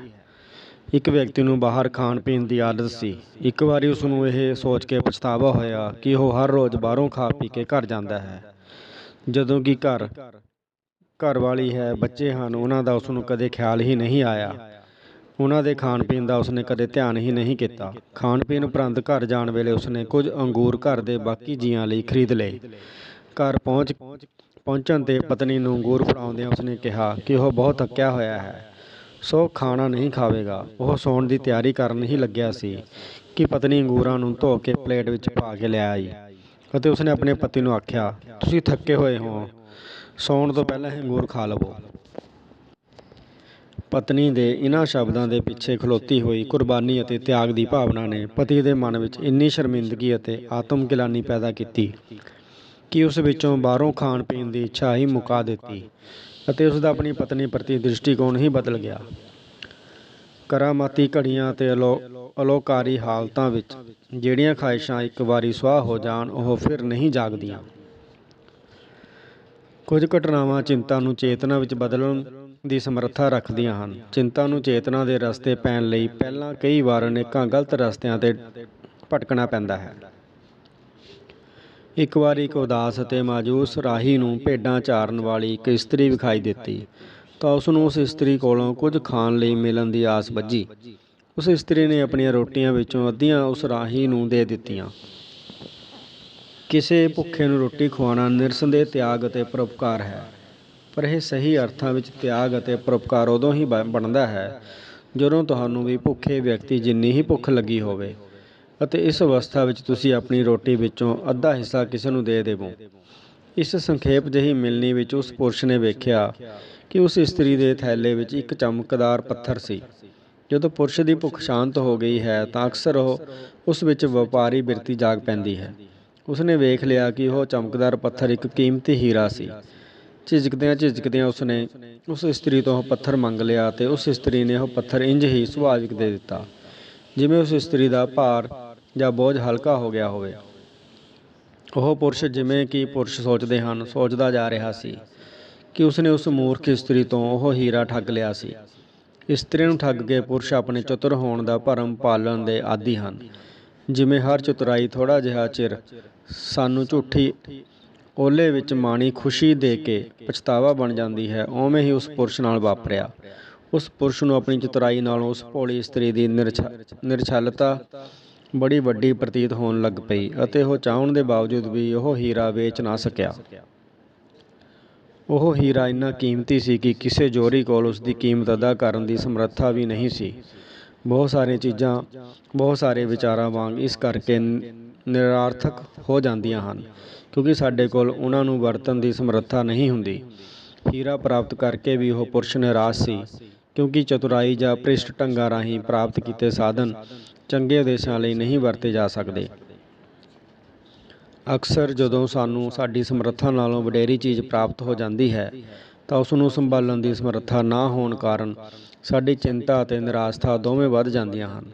Speaker 1: ਇੱਕ ਵਿਅਕਤੀ ਨੂੰ ਬਾਹਰ ਖਾਣ ਪੀਣ ਦੀ ਆਦਤ ਸੀ। ਇੱਕ ਵਾਰੀ ਉਸ ਨੂੰ ਇਹ ਸੋਚ ਕੇ ਪਛਤਾਵਾ ਹੋਇਆ ਕਿ ਉਹ ਹਰ ਰੋਜ਼ ਬਾਹਰੋਂ ਖਾ ਪੀ ਕੇ ਘਰ ਜਾਂਦਾ ਹੈ। ਜਦੋਂ ਕਿ ਘਰ ਘਰ ਵਾਲੀ ਹੈ, ਬੱਚੇ ਹਨ, ਉਹਨਾਂ ਦਾ ਉਸ ਨੂੰ ਕਦੇ ਖਿਆਲ ਹੀ ਨਹੀਂ ਆਇਆ। ਉਹਨਾਂ ਦੇ ਖਾਣ ਪੀਣ ਦਾ ਉਸਨੇ ਕਦੇ ਧਿਆਨ ਹੀ ਨਹੀਂ ਕੀਤਾ। ਖਾਣ ਪੀਣ ਉਪਰੰਤ ਘਰ ਜਾਣ ਵੇਲੇ ਉਸਨੇ ਕੁਝ ਅੰਗੂਰ ਘਰ ਦੇ ਬਾਕੀ ਜੀਆਂ ਲਈ ਖਰੀਦ ਲਏ। ਘਰ ਪਹੁੰਚ ਪਹੁੰਚਣ ਤੇ ਪਤਨੀ ਨੂੰ ਅੰਗੂਰ ਫੜਾਉਂਦਿਆਂ ਉਸਨੇ ਕਿਹਾ ਕਿ ਉਹ ਬਹੁਤ ਥੱਕਿਆ ਹੋਇਆ ਹੈ। ਸੋ ਖਾਣਾ ਨਹੀਂ ਖਾਵੇਗਾ। ਉਹ ਸੌਣ ਦੀ ਤਿਆਰੀ ਕਰਨ ਹੀ ਲੱਗਿਆ ਸੀ ਕਿ ਪਤਨੀ ਅੰਗੂਰਾਂ ਨੂੰ ਧੋ ਕੇ ਪਲੇਟ ਵਿੱਚ ਪਾ ਕੇ ਲੈ ਆਈ ਅਤੇ ਉਸਨੇ ਆਪਣੇ ਪਤੀ ਨੂੰ ਆਖਿਆ, ਤੁਸੀਂ ਥੱਕੇ ਹੋਏ ਹੋ। ਸੌਣ ਤੋਂ ਪਹਿਲਾਂ ਹੀ ਅੰਗੂਰ ਖਾ ਲਵੋ। ਪਤਨੀ ਦੇ ਇਨ੍ਹਾਂ ਸ਼ਬਦਾਂ ਦੇ ਪਿੱਛੇ ਖਲੋਤੀ ਹੋਈ ਕੁਰਬਾਨੀ ਅਤੇ ਤਿਆਗ ਦੀ ਭਾਵਨਾ ਨੇ ਪਤੀ ਦੇ ਮਨ ਵਿੱਚ ਇੰਨੀ ਸ਼ਰਮਿੰਦਗੀ ਅਤੇ ਆਤਮ ਗਿਲਾਨੀ ਪੈਦਾ ਕੀਤੀ ਕਿ ਉਸ ਵਿੱਚੋਂ ਬਾਹਰੋਂ ਖਾਣ ਪੀਣ ਦੀ ਇੱਛਾ ਹੀ ਮੁਕਾ ਦਿੱਤੀ ਅਤੇ ਉਸ ਦਾ ਆਪਣੀ ਪਤਨੀ ਪ੍ਰਤੀ ਦ੍ਰਿਸ਼ਟੀਕੋਣ ਹੀ ਬਦਲ ਗਿਆ। ਕਰਾਮਾਤੀ ਘੜੀਆਂ ਅਤੇ ਅਲੋ, ਅਲੋਕਾਰੀ ਹਾਲਤਾਂ ਵਿੱਚ ਜਿਹੜੀਆਂ ਖਾਹਿਸ਼ਾਂ ਇੱਕ ਵਾਰੀ ਸੁਆਹ ਹੋ ਜਾਣ, ਉਹ ਫਿਰ ਨਹੀਂ ਜਾਗਦੀਆਂ। ਕੁਝ ਘਟਨਾਵਾਂ ਚਿੰਤਾ ਨੂੰ ਚੇਤਨਾ ਵਿੱਚ ਬਦਲਣ ਦੀ ਸਮਰੱਥਾ ਰੱਖਦੀਆਂ ਹਨ। ਚਿੰਤਾ ਨੂੰ ਚੇਤਨਾ ਦੇ ਰਸਤੇ ਪੈਣ ਲਈ ਪਹਿਲਾਂ ਕਈ ਵਾਰ ਅਨੇਕਾਂ ਗਲਤ ਰਸਤਿਆਂ ਤੇ ਭਟਕਣਾ ਪੈਂਦਾ ਹੈ। ਇੱਕ ਵਾਰ ਇੱਕ ਉਦਾਸ ਅਤੇ ਮਾਜੂਸ ਰਾਹੀ ਨੂੰ ਭੇਡਾਂ ਚਾਰਨ ਵਾਲੀ ਇੱਕ ਇਸਤਰੀ ਵਿਖਾਈ ਦਿੱਤੀ, ਤਾਂ ਉਸ ਨੂੰ ਉਸ ਇਸਤਰੀ ਕੋਲੋਂ ਕੁਝ ਖਾਣ ਲਈ ਮਿਲਣ ਦੀ ਆਸ ਬੱਝੀ ਉਸ ਇਸਤਰੀ ਨੇ ਆਪਣੀਆਂ ਰੋਟੀਆਂ ਵਿੱਚੋਂ ਅੱਧੀਆਂ ਉਸ ਰਾਹੀ ਨੂੰ ਦੇ ਦਿੱਤੀਆਂ। ਕਿਸੇ ਭੁੱਖੇ ਨੂੰ ਰੋਟੀ ਖਵਾਉਣਾ ਨਿਰਸੰਦੇਹ ਤਿਆਗ ਅਤੇ ਪਰਉਪਕਾਰ ਹੈ। ਪਰ ਇਹ ਸਹੀ ਅਰਥਾਂ ਵਿੱਚ ਤਿਆਗ ਅਤੇ ਪਰਉਪਕਾਰ ਉਦੋਂ ਹੀ ਬ- ਬਣਦਾ ਹੈ, ਜਦੋਂ ਤੁਹਾਨੂੰ ਵੀ ਭੁੱਖੇ ਵਿਅਕਤੀ ਜਿੰਨੀ ਹੀ ਭੁੱਖ ਲੱਗੀ ਹੋਵੇ। ਅਤੇ ਇਸ ਅਵਸਥਾ ਵਿੱਚ ਤੁਸੀਂ ਆਪਣੀ ਰੋਟੀ ਵਿੱਚੋਂ ਅੱਧਾ ਹਿੱਸਾ ਕਿਸੇ ਨੂੰ ਦੇ ਦੇਵੋ। ਇਸ ਸੰਖੇਪ ਜਿਹੀ ਮਿਲਣੀ ਵਿੱਚ ਉਸ ਪੁਰਸ਼ ਨੇ ਵੇਖਿਆ ਕਿ ਉਸ ਇਸਤਰੀ ਦੇ ਥੈਲੇ ਵਿੱਚ ਇੱਕ ਚਮਕਦਾਰ ਪੱਥਰ ਸੀ। ਜਦੋਂ ਪੁਰਸ਼ ਦੀ ਭੁੱਖ ਸ਼ਾਂਤ ਹੋ ਗਈ ਹੈ ਤਾਂ ਅਕਸਰ ਉਹ ਉਸ ਵਿੱਚ ਵਪਾਰੀ ਬਿਰਤੀ ਜਾਗ ਪੈਂਦੀ ਹੈ। ਉਸਨੇ ਵੇਖ ਲਿਆ ਕਿ ਉਹ ਚਮਕਦਾਰ ਪੱਥਰ ਇੱਕ ਕੀਮਤੀ ਹੀਰਾ ਸੀ। ਝਿਜਕਦਿਆਂ ਝਿਜਕਦਿਆਂ ਉਸਨੇ ਉਸ ਇਸਤਰੀ ਤੋਂ ਉਹ ਪੱਥਰ ਮੰਗ ਲਿਆ ਤੇ ਉਸ ਇਸਤਰੀ ਨੇ ਉਹ ਪੱਥਰ ਇੰਜ ਹੀ ਸੁਭਾਵਿਕ ਦੇ ਦਿੱਤਾ, ਜਿਵੇਂ ਉਸ ਇਸਤਰੀ ਦਾ ਭਾਰ ਜਾਂ ਬੋਝ ਹਲਕਾ ਹੋ ਗਿਆ ਹੋਵੇ। ਉਹ ਪੁਰਸ਼ ਜਿਵੇਂ ਕਿ ਪੁਰਸ਼ ਸੋਚਦੇ ਹਨ, ਸੋਚਦਾ ਜਾ ਰਿਹਾ ਸੀ ਕਿ ਉਸਨੇ ਉਸ ਮੂਰਖ ਇਸਤਰੀ ਤੋਂ ਉਹ ਹੀਰਾ ਠੱਗ ਲਿਆ ਸੀ। ਇਸਤਰੀ ਨੂੰ ਠੱਗ ਕੇ ਪੁਰਸ਼ ਆਪਣੇ ਚਤੁਰ ਹੋਣ ਦਾ ਭਰਮ ਪਾਲਣ ਦੇ ਆਦੀ ਹਨ, ਜਿਵੇਂ ਹਰ ਚਤੁਰਾਈ ਥੋੜਾ ਜਿਹਾ ਚਿਰ ਸਾਨੂੰ ਝੂਠੀ ਓਲੇ ਵਿੱਚ ਮਾਣੀ ਖੁਸ਼ੀ ਦੇ ਕੇ ਪਛਤਾਵਾ ਬਣ ਜਾਂਦੀ ਹੈ, ਉਵੇਂ ਹੀ ਉਸ ਪੁਰਸ਼ ਨਾਲ ਵਾਪਰਿਆ। ਉਸ ਪੁਰਸ਼ ਨੂੰ ਆਪਣੀ ਚਤੁਰਾਈ ਨਾਲੋਂ ਉਸ ਭੋਲੀ ਇਸਤਰੀ ਦੀ ਨਿਰਛ- ਨਿਰਛਲਤਾ ਬੜੀ ਵੱਡੀ ਪ੍ਰਤੀਤ ਹੋਣ ਲੱਗ ਪਈ ਅਤੇ ਉਹ ਚਾਹਣ ਦੇ ਬਾਵਜੂਦ ਵੀ ਉਹ ਹੀਰਾ ਵੇਚ ਨਾ ਸਕਿਆ। ਉਹ ਹੀਰਾ ਇੰਨਾ ਕੀਮਤੀ ਸੀ ਕਿ ਕਿਸੇ ਜੋਰੀ ਕੋਲ ਉਸ ਦੀ ਕੀਮਤ ਅਦਾ ਕਰਨ ਦੀ ਸਮਰੱਥਾ ਵੀ ਨਹੀਂ ਸੀ। ਬਹੁਤ ਸਾਰੀਆਂ ਚੀਜ਼ਾਂ, ਬਹੁਤ ਸਾਰੇ ਵਿਚਾਰਾਂ ਵਾਂਗ ਇਸ ਕਰਕੇ ਨਿਰਾਰਥਕ ਹੋ ਜਾਂਦੀਆਂ ਹਨ। ਕਿਉਂਕਿ ਸਾਡੇ ਕੋਲ ਉਹਨਾਂ ਨੂੰ ਵਰਤਣ ਦੀ ਸਮਰੱਥਾ ਨਹੀਂ ਹੁੰਦੀ। ਹੀਰਾ ਪ੍ਰਾਪਤ ਕਰਕੇ ਵੀ ਉਹ ਪੁਰਸ਼ ਨਿਰਾਸ਼ ਸੀ, ਕਿਉਂਕਿ ਚਤੁਰਾਈ ਜਾਂ ਭ੍ਰਿਸ਼ਟ ਢੰਗਾਂ ਰਾਹੀਂ ਪ੍ਰਾਪਤ ਕੀਤੇ ਸਾਧਨ ਚੰਗੇ ਉਦੇਸ਼ਾਂ ਲਈ ਨਹੀਂ ਵਰਤੇ ਜਾ ਸਕਦੇ। ਅਕਸਰ ਜਦੋਂ ਸਾਨੂੰ ਸਾਡੀ ਸਮਰੱਥਾ ਨਾਲੋਂ ਵਡੇਰੀ ਚੀਜ਼ ਪ੍ਰਾਪਤ ਹੋ ਜਾਂਦੀ ਹੈ, ਤਾਂ ਉਸ ਨੂੰ ਸੰਭਾਲਣ ਦੀ ਸਮਰੱਥਾ ਨਾ ਹੋਣ ਕਾਰਨ ਸਾਡੀ ਚਿੰਤਾ ਅਤੇ ਨਿਰਾਸ਼ਤਾ ਦੋਵੇਂ ਵੱਧ ਜਾਂਦੀਆਂ ਹਨ।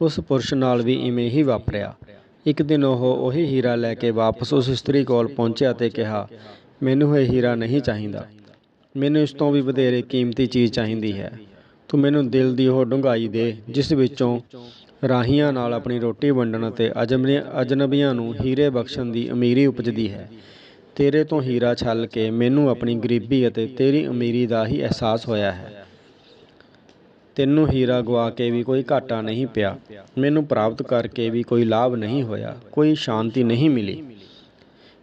Speaker 1: ਉਸ ਪੁਰਸ਼ ਨਾਲ ਵੀ ਇਵੇਂ ਹੀ ਵਾਪਰਿਆ। ਇੱਕ ਦਿਨ ਉਹ ਉਹੀ ਹੀਰਾ ਲੈ ਕੇ ਵਾਪਸ ਉਸ ਇਸਤਰੀ ਕੋਲ ਪਹੁੰਚਿਆ ਅਤੇ ਕਿਹਾ, ਮੈਨੂੰ ਇਹ ਹੀਰਾ ਨਹੀਂ ਚਾਹੀਦਾ। ਮੈਨੂੰ ਇਸ ਤੋਂ ਵੀ ਵਧੇਰੇ ਕੀਮਤੀ ਚੀਜ਼ ਚਾਹੀਦੀ ਹੈ। ਤੂੰ ਮੈਨੂੰ ਦਿਲ ਦੀ ਉਹ ਡੂੰਘਾਈ ਦੇ, ਜਿਸ ਵਿੱਚੋਂ ਰਾਹੀਆਂ ਨਾਲ ਆਪਣੀ ਰੋਟੀ ਵੰਡਣ ਅਤੇ ਅਜਨਬੀ ਅਜਨਬੀਆਂ ਨੂੰ ਹੀਰੇ ਬਖਸ਼ਣ ਦੀ ਅਮੀਰੀ ਉਪਜਦੀ ਹੈ। ਤੇਰੇ ਤੋਂ ਹੀਰਾ ਛੱਲ ਕੇ ਮੈਨੂੰ ਆਪਣੀ ਗਰੀਬੀ ਅਤੇ ਤੇਰੀ ਅਮੀਰੀ ਦਾ ਹੀ ਅਹਿਸਾਸ ਹੋਇਆ ਹੈ। ਤੈਨੂੰ ਹੀਰਾ ਗਵਾ ਕੇ ਵੀ ਕੋਈ ਘਾਟਾ ਨਹੀਂ ਪਿਆ। ਮੈਨੂੰ ਪ੍ਰਾਪਤ ਕਰਕੇ ਵੀ ਕੋਈ ਲਾਭ ਨਹੀਂ ਹੋਇਆ, ਕੋਈ ਸ਼ਾਂਤੀ ਨਹੀਂ ਮਿਲੀ।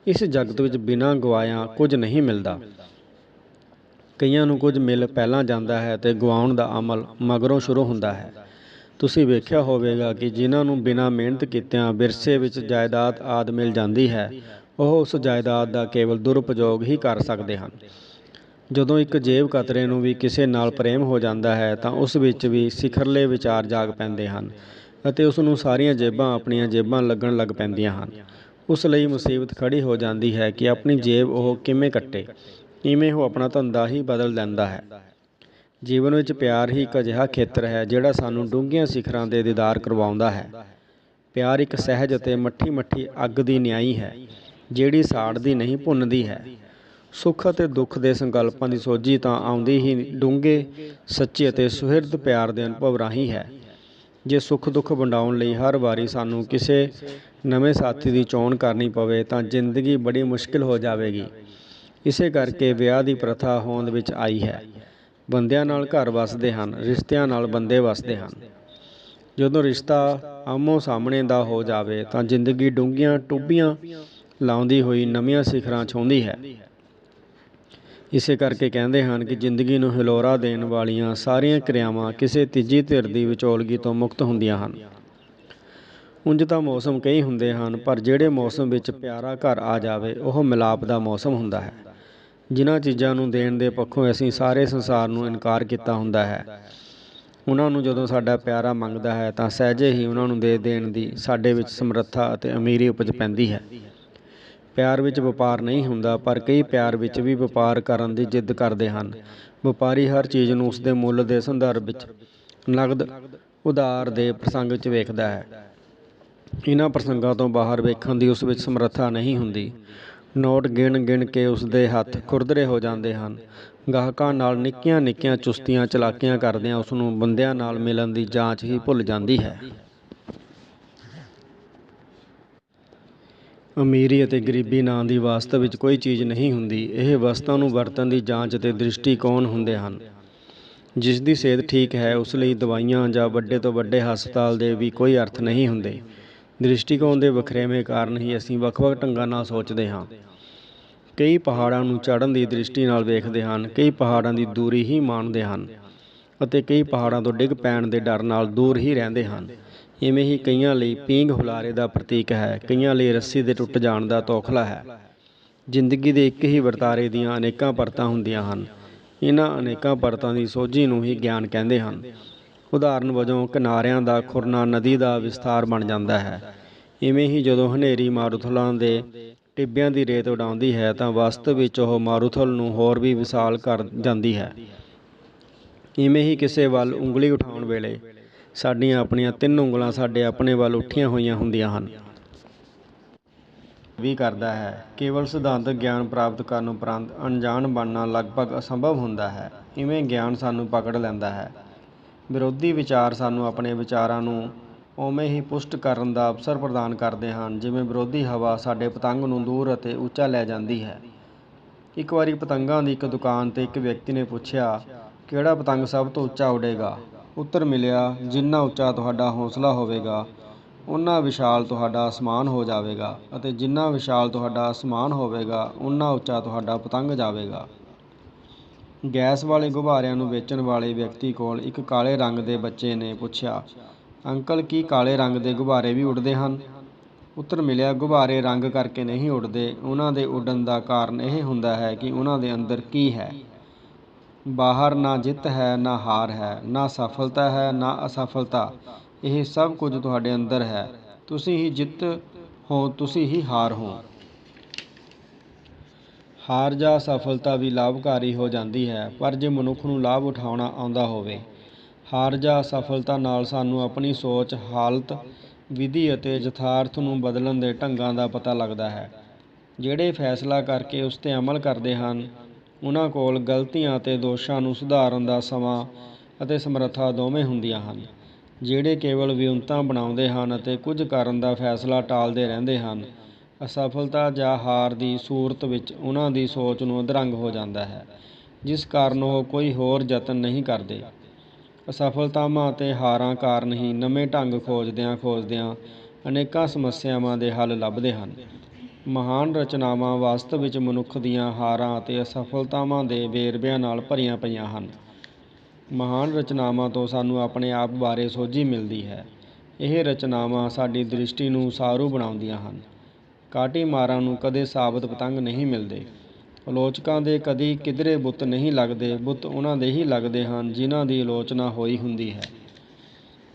Speaker 1: ਇਸ ਜਗਤ ਵਿੱਚ ਬਿਨਾਂ ਗਵਾਇਆ ਕੁਝ ਨਹੀਂ ਮਿਲਦਾ। ਕਈਆਂ ਨੂੰ ਕੁਝ ਮਿਲ ਪਹਿਲਾਂ ਜਾਂਦਾ ਹੈ ਤੇ ਗਵਾਉਣ ਦਾ ਅਮਲ ਮਗਰੋਂ ਸ਼ੁਰੂ ਹੁੰਦਾ ਹੈ। ਤੁਸੀਂ ਵੇਖਿਆ ਹੋਵੇਗਾ ਕਿ ਜਿਨ੍ਹਾਂ ਨੂੰ ਬਿਨਾਂ ਮਿਹਨਤ ਕੀਤਿਆਂ ਵਿਰਸੇ ਵਿੱਚ ਜਾਇਦਾਦ ਆਦ ਮਿਲ ਜਾਂਦੀ ਹੈ, ਉਹ ਉਸ ਜਾਇਦਾਦ ਦਾ ਕੇਵਲ ਦੁਰਉਪਯੋਗ ਹੀ ਕਰ ਸਕਦੇ ਹਨ। ਜਦੋਂ ਇੱਕ ਜੇਬ ਕਤਰੇ ਨੂੰ ਵੀ ਕਿਸੇ ਨਾਲ ਪ੍ਰੇਮ ਹੋ ਜਾਂਦਾ ਹੈ ਤਾਂ ਉਸ ਵਿੱਚ ਵੀ ਸਿਖਰਲੇ ਵਿਚਾਰ ਜਾਗ ਪੈਂਦੇ ਹਨ ਅਤੇ ਉਸ ਨੂੰ ਸਾਰੀਆਂ ਜੇਬਾਂ ਆਪਣੀਆਂ ਜੇਬਾਂ ਲੱਗਣ ਲੱਗ ਪੈਂਦੀਆਂ ਹਨ। ਉਸ ਲਈ ਮੁਸੀਬਤ ਖੜੀ ਹੋ ਜਾਂਦੀ ਹੈ ਕਿ ਆਪਣੀ ਜੇਬ ਉਹ ਕਿਵੇਂ ਕੱਟੇ, ਇਵੇਂ ਉਹ ਆਪਣਾ ਧੰਦਾ ਹੀ ਬਦਲ ਲੈਂਦਾ ਹੈ। ਜੀਵਨ ਵਿੱਚ ਪਿਆਰ ਹੀ ਇੱਕ ਅਜਿਹਾ ਖੇਤਰ ਹੈ ਜਿਹੜਾ ਸਾਨੂੰ ਡੂੰਘੀਆਂ ਸਿਖਰਾਂ ਦੇ ਦੀਦਾਰ ਕਰਵਾਉਂਦਾ ਹੈ। ਪਿਆਰ ਇੱਕ ਸਹਿਜ ਅਤੇ ਮੱਠੀ ਮੱਠੀ ਅੱਗ ਦੀ ਨਿਆਈ ਹੈ, ਜਿਹੜੀ ਸਾੜਦੀ ਨਹੀਂ, ਭੁੰਨਦੀ ਹੈ। ਸੁੱਖ ਅਤੇ ਦੁੱਖ ਦੇ ਸੰਕਲਪਾਂ ਦੀ ਸੋਝੀ ਤਾਂ ਆਉਂਦੀ ਹੀ ਡੂੰਘੇ, ਸੱਚੇ ਅਤੇ ਸੁਹਿਰਦ ਪਿਆਰ ਦੇ ਅਨੁਭਵ ਰਾਹੀਂ ਹੈ। ਜੇ ਸੁੱਖ ਦੁੱਖ ਵੰਡਾਉਣ ਲਈ ਹਰ ਵਾਰੀ ਸਾਨੂੰ ਕਿਸੇ ਨਵੇਂ ਸਾਥੀ ਦੀ ਚੋਣ ਕਰਨੀ ਪਵੇ ਤਾਂ ਜ਼ਿੰਦਗੀ ਬੜੀ ਮੁਸ਼ਕਿਲ ਹੋ ਜਾਵੇਗੀ। ਇਸੇ ਕਰਕੇ ਵਿਆਹ ਦੀ ਪ੍ਰਥਾ ਹੋਂਦ ਵਿੱਚ ਆਈ ਹੈ। ਬੰਦਿਆਂ ਨਾਲ ਘਰ ਵਸਦੇ ਹਨ, ਰਿਸ਼ਤਿਆਂ ਨਾਲ ਬੰਦੇ ਵਸਦੇ ਹਨ। ਜਦੋਂ ਰਿਸ਼ਤਾ ਆਮੋ ਸਾਹਮਣੇ ਦਾ ਹੋ ਜਾਵੇ ਤਾਂ ਜ਼ਿੰਦਗੀ ਡੂੰਘੀਆਂ ਟੁੱਬੀਆਂ ਲਾਉਂਦੀ ਹੋਈ ਨਵੀਆਂ ਸਿਖਰਾਂ ਛਾਉਂਦੀ ਹੈ। ਇਸੇ ਕਰਕੇ ਕਹਿੰਦੇ ਹਨ ਕਿ ਜ਼ਿੰਦਗੀ ਨੂੰ ਹਿਲੋਰਾ ਦੇਣ ਵਾਲੀਆਂ ਸਾਰੀਆਂ ਕਿਰਿਆਵਾਂ ਕਿਸੇ ਤੀਜੀ ਧਿਰ ਦੀ ਵਿਚੋਲਗੀ ਤੋਂ ਮੁਕਤ ਹੁੰਦੀਆਂ ਹਨ। ਉਂਝ ਤਾਂ ਮੌਸਮ ਕਈ ਹੁੰਦੇ ਹਨ, ਪਰ ਜਿਹੜੇ ਮੌਸਮ ਵਿੱਚ ਪਿਆਰਾ ਘਰ ਆ ਜਾਵੇ, ਉਹ ਮਿਲਾਪ ਦਾ ਮੌਸਮ ਹੁੰਦਾ ਹੈ। ਜਿਨ੍ਹਾਂ ਚੀਜ਼ਾਂ ਨੂੰ ਦੇਣ ਦੇ ਪੱਖੋਂ ਅਸੀਂ ਸਾਰੇ ਸੰਸਾਰ ਨੂੰ ਇਨਕਾਰ ਕੀਤਾ ਹੁੰਦਾ ਹੈ। ਉਹਨਾਂ ਨੂੰ ਜਦੋਂ ਸਾਡਾ ਪਿਆਰਾ ਮੰਗਦਾ ਹੈ ਤਾਂ ਸਹਿਜੇ ਹੀ ਉਹਨਾਂ ਨੂੰ ਦੇ ਦੇਣ ਦੀ ਸਾਡੇ ਵਿੱਚ ਸਮਰੱਥਾ ਅਤੇ ਅਮੀਰੀ ਉਪਜ ਪੈਂਦੀ ਹੈ। ਪਿਆਰ ਵਿੱਚ ਵਪਾਰ ਨਹੀਂ ਹੁੰਦਾ, ਪਰ ਕਈ ਪਿਆਰ ਵਿੱਚ ਵੀ ਵਪਾਰ ਕਰਨ ਦੀ ਜਿੱਦ ਕਰਦੇ ਹਨ। ਵਪਾਰੀ ਹਰ ਚੀਜ਼ ਨੂੰ ਉਸ ਦੇ ਮੁੱਲ ਦੇ ਸੰਦਰਭ ਵਿੱਚ ਨਗਦ ਉਧਾਰ ਦੇ ਪ੍ਰਸੰਗ ਵਿੱਚ ਵੇਖਦਾ ਹੈ। ਇਹਨਾਂ ਪ੍ਰਸੰਗਾਂ ਤੋਂ ਬਾਹਰ ਵੇਖਣ ਦੀ ਉਸ ਵਿੱਚ ਸਮਰੱਥਾ ਨਹੀਂ ਹੁੰਦੀ। ਨੋਟ ਗਿਣ ਗਿਣ ਕੇ ਉਸਦੇ ਹੱਥ ਖੁਰਦਰੇ ਹੋ ਜਾਂਦੇ ਹਨ। ਗਾਹਕਾਂ ਨਾਲ ਨਿੱਕੀਆਂ ਨਿੱਕੀਆਂ ਚੁਸਤੀਆਂ, ਚਲਾਕੀਆਂ ਕਰਦਿਆਂ ਉਸਨੂੰ ਬੰਦਿਆਂ ਨਾਲ ਮਿਲਣ ਦੀ ਜਾਂਚ ਹੀ ਭੁੱਲ ਜਾਂਦੀ ਹੈ। ਅਮੀਰੀ ਅਤੇ ਗਰੀਬੀ ਨਾਂ ਦੀ ਵਾਸਤਵ ਵਿੱਚ ਕੋਈ ਚੀਜ਼ ਨਹੀਂ ਹੁੰਦੀ। ਇਹ ਵਸਤਾਂ ਨੂੰ ਵਰਤਣ ਦੀ ਜਾਂਚ ਅਤੇ ਦ੍ਰਿਸ਼ਟੀਕੋਣ ਹੁੰਦੇ ਹਨ। ਜਿਸ ਦੀ ਸਿਹਤ ਠੀਕ ਹੈ, ਉਸ ਲਈ ਦਵਾਈਆਂ ਜਾਂ ਵੱਡੇ ਤੋਂ ਵੱਡੇ ਹਸਪਤਾਲ ਦੇ ਵੀ ਕੋਈ ਅਰਥ ਨਹੀਂ ਹੁੰਦੇ। ਦ੍ਰਿਸ਼ਟੀਕੋਣ ਦੇ ਵਖਰੇਵੇਂ ਕਾਰਨ ਹੀ ਅਸੀਂ ਵੱਖ-ਵੱਖ ਢੰਗਾਂ ਨਾਲ ਸੋਚਦੇ ਹਾਂ। ਕਈ ਪਹਾੜਾਂ ਨੂੰ ਚੜ੍ਹਨ ਦੀ ਦ੍ਰਿਸ਼ਟੀ ਨਾਲ ਵੇਖਦੇ ਹਨ, ਕਈ ਪਹਾੜਾਂ ਦੀ ਦੂਰੀ ਹੀ ਮਾਣਦੇ ਹਨ ਅਤੇ ਕਈ ਪਹਾੜਾਂ ਤੋਂ ਡਿੱਗ ਪੈਣ ਦੇ ਡਰ ਨਾਲ ਦੂਰ ਹੀ ਰਹਿੰਦੇ ਹਨ। ਇਵੇਂ ਹੀ ਕਈਆਂ ਲਈ ਪੀਂਘ ਹੁਲਾਰੇ ਦਾ ਪ੍ਰਤੀਕ ਹੈ, ਕਈਆਂ ਲਈ ਰੱਸੀ ਦੇ ਟੁੱਟ ਜਾਣ ਦਾ ਤੋਖਲਾ ਹੈ। ਜ਼ਿੰਦਗੀ ਦੇ ਇੱਕ ਹੀ ਵਰਤਾਰੇ ਦੀਆਂ ਅਨੇਕਾਂ ਪਰਤਾਂ ਹੁੰਦੀਆਂ ਹਨ। ਇਹਨਾਂ ਅਨੇਕਾਂ ਪਰਤਾਂ ਦੀ ਸੋਝੀ ਨੂੰ ਹੀ ਗਿਆਨ ਕਹਿੰਦੇ ਹਨ। ਉਦਾਹਰਨ ਵਜੋਂ, ਕਿਨਾਰਿਆਂ ਦਾ ਖੁਰਨਾ ਨਦੀ ਦਾ ਵਿਸਥਾਰ ਬਣ ਜਾਂਦਾ ਹੈ। ਇਵੇਂ ਹੀ ਜਦੋਂ ਹਨੇਰੀ ਮਾਰੂਥਲਾਂ ਦੇ ਟਿੱਬਿਆਂ ਦੀ ਰੇਤ ਉਡਾਉਂਦੀ ਹੈ, ਤਾਂ ਵਾਸਤਵ ਵਿੱਚ ਉਹ ਮਾਰੂਥਲ ਨੂੰ ਹੋਰ ਵੀ ਵਿਸ਼ਾਲ ਕਰ ਜਾਂਦੀ ਹੈ। ਇਵੇਂ ਹੀ ਕਿਸੇ ਵੱਲ ਉਂਗਲੀ ਉਠਾਉਣ ਵੇਲੇ ਸਾਡੀਆਂ ਆਪਣੀਆਂ ਤਿੰਨ ਉਂਗਲਾਂ ਸਾਡੇ ਆਪਣੇ ਵੱਲ ਉੱਠੀਆਂ ਹੋਈਆਂ ਹੁੰਦੀਆਂ ਹਨ। ਵੀ ਕਰਦਾ ਹੈ। ਕੇਵਲ ਸਿਧਾਂਤਕ ਗਿਆਨ ਪ੍ਰਾਪਤ ਕਰਨ ਉਪਰੰਤ ਅਣਜਾਣ ਬਣਨਾ ਲਗਭਗ ਅਸੰਭਵ ਹੁੰਦਾ ਹੈ। ਇਵੇਂ ਗਿਆਨ ਸਾਨੂੰ ਪਕੜ ਲੈਂਦਾ ਹੈ। ਵਿਰੋਧੀ ਵਿਚਾਰ ਸਾਨੂੰ ਆਪਣੇ ਵਿਚਾਰਾਂ ਨੂੰ ਉਵੇਂ ਹੀ ਪੁਸ਼ਟ ਕਰਨ ਦਾ ਅਵਸਰ ਪ੍ਰਦਾਨ ਕਰਦੇ ਹਨ, ਜਿਵੇਂ ਵਿਰੋਧੀ ਹਵਾ ਸਾਡੇ ਪਤੰਗ ਨੂੰ ਦੂਰ ਅਤੇ ਉੱਚਾ ਲੈ ਜਾਂਦੀ ਹੈ। ਇੱਕ ਵਾਰੀ ਪਤੰਗਾਂ ਦੀ ਇੱਕ ਦੁਕਾਨ ਤੇ ਇੱਕ ਵਿਅਕਤੀ ਨੇ ਪੁੱਛਿਆ, ਕਿਹੜਾ ਪਤੰਗ ਸਭ ਤੋਂ ਉੱਚਾ ਉੱਡੇਗਾ? ਉੱਤਰ ਮਿਲਿਆ, ਜਿੰਨਾ ਉੱਚਾ ਤੁਹਾਡਾ ਹੌਸਲਾ ਹੋਵੇਗਾ ਉਨਾ ਵਿਸ਼ਾਲ ਤੁਹਾਡਾ ਅਸਮਾਨ ਹੋ ਜਾਵੇਗਾ ਅਤੇ ਜਿੰਨਾ ਵਿਸ਼ਾਲ ਤੁਹਾਡਾ ਅਸਮਾਨ ਹੋਵੇਗਾ ਉਨਾ ਉੱਚਾ ਤੁਹਾਡਾ ਪਤੰਗ ਜਾਵੇਗਾ। ਗੈਸ ਵਾਲੇ ਗੁਬਾਰਿਆਂ ਨੂੰ ਵੇਚਣ ਵਾਲੇ ਵਿਅਕਤੀ ਕੋਲ ਇੱਕ ਕਾਲੇ ਰੰਗ ਦੇ ਬੱਚੇ ਨੇ ਪੁੱਛਿਆ, ਅੰਕਲ, ਕੀ ਕਾਲੇ ਰੰਗ ਦੇ ਗੁਬਾਰੇ ਵੀ ਉੱਡਦੇ ਹਨ? ਉੱਤਰ ਮਿਲਿਆ, ਗੁਬਾਰੇ ਰੰਗ ਕਰਕੇ ਨਹੀਂ ਉੱਡਦੇ। ਉਹਨਾਂ ਦੇ ਉੱਡਣ ਦਾ ਕਾਰਨ ਇਹ ਹੁੰਦਾ ਹੈ ਕਿ ਉਹਨਾਂ ਦੇ ਅੰਦਰ ਕੀ ਹੈ? ਬਾਹਰ ਨਾ ਜਿੱਤ ਹੈ, ਨਾ ਹਾਰ ਹੈ, ਨਾ ਸਫਲਤਾ ਹੈ, ਨਾ ਅਸਫਲਤਾ। ਇਹ ਸਭ ਕੁਝ ਤੁਹਾਡੇ ਅੰਦਰ ਹੈ। ਤੁਸੀਂ ਹੀ ਜਿੱਤ ਹੋ, ਤੁਸੀਂ ਹੀ ਹਾਰ ਹੋ। ਹਾਰ ਜਾਂ ਸਫਲਤਾ ਵੀ ਲਾਭਕਾਰੀ ਹੋ ਜਾਂਦੀ ਹੈ, ਪਰ ਜੇ ਮਨੁੱਖ ਨੂੰ ਲਾਭ ਉਠਾਉਣਾ ਆਉਂਦਾ ਹੋਵੇ, ਹਾਰ ਜਾਂ ਸਫਲਤਾ ਨਾਲ ਸਾਨੂੰ ਆਪਣੀ ਸੋਚ, ਹਾਲਤ, ਵਿਧੀ ਅਤੇ ਯਥਾਰਥ ਨੂੰ ਬਦਲਣ ਦੇ ਢੰਗਾਂ ਦਾ ਪਤਾ ਲੱਗਦਾ ਹੈ। ਜਿਹੜੇ ਫੈਸਲਾ ਕਰਕੇ ਉਸ ਤੇ ਅਮਲ ਕਰਦੇ ਹਨ ਉਹਨਾਂ ਕੋਲ ਗਲਤੀਆਂ ਅਤੇ ਦੋਸ਼ਾਂ ਨੂੰ ਸੁਧਾਰਨ ਦਾ ਸਮਾਂ ਅਤੇ ਸਮਰੱਥਾ ਦੋਵੇਂ ਹੁੰਦੀਆਂ ਹਨ, ਜਿਹੜੇ ਕੇਵਲ ਵਿਉਂਤਾਂ ਬਣਾਉਂਦੇ ਹਨ ਅਤੇ ਕੁਝ ਕਰਨ ਦਾ ਫੈਸਲਾ ਟਾਲਦੇ ਰਹਿੰਦੇ ਹਨ। ਅਸਫਲਤਾ ਜਾਂ ਹਾਰ ਦੀ ਸੂਰਤ ਵਿੱਚ ਉਹਨਾਂ ਦੀ ਸੋਚ ਨੂੰ ਅਧਰੰਗ ਹੋ ਜਾਂਦਾ ਹੈ, ਜਿਸ ਕਾਰਨ ਉਹ ਕੋਈ ਹੋਰ ਯਤਨ ਨਹੀਂ ਕਰਦੇ। ਅਸਫਲਤਾਵਾਂ ਅਤੇ ਹਾਰਾਂ ਕਾਰਨ ਹੀ ਨਵੇਂ ਢੰਗ ਖੋਜਦਿਆਂ ਖੋਜਦਿਆਂ ਅਨੇਕਾਂ ਸਮੱਸਿਆਵਾਂ ਦੇ ਹੱਲ ਲੱਭਦੇ ਹਨ। ਮਹਾਨ ਰਚਨਾਵਾਂ ਵਾਸਤਵ ਵਿੱਚ ਮਨੁੱਖ ਦੀਆਂ ਹਾਰਾਂ ਅਤੇ ਅਸਫਲਤਾਵਾਂ ਦੇ ਵੇਰਵਿਆਂ ਨਾਲ ਭਰੀਆਂ ਪਈਆਂ ਹਨ। ਮਹਾਨ ਰਚਨਾਵਾਂ ਤੋਂ ਸਾਨੂੰ ਆਪਣੇ ਆਪ ਬਾਰੇ ਸੋਝੀ ਮਿਲਦੀ ਹੈ। ਇਹ ਰਚਨਾਵਾਂ ਸਾਡੀ ਦ੍ਰਿਸ਼ਟੀ ਨੂੰ ਸਾਰੂ ਬਣਾਉਂਦੀਆਂ ਹਨ। ਕਾਟੀ ਮਾਰਾਂ ਨੂੰ ਕਦੇ ਸਾਬਤ ਪਤੰਗ ਨਹੀਂ ਮਿਲਦੇ। ਆਲੋਚਕਾਂ ਦੇ ਕਦੀ ਕਿਧਰੇ ਬੁੱਤ ਨਹੀਂ ਲੱਗਦੇ। ਬੁੱਤ ਉਹਨਾਂ ਦੇ ਹੀ ਲੱਗਦੇ ਹਨ ਜਿਨ੍ਹਾਂ ਦੀ ਆਲੋਚਨਾ ਹੋਈ ਹੁੰਦੀ ਹੈ।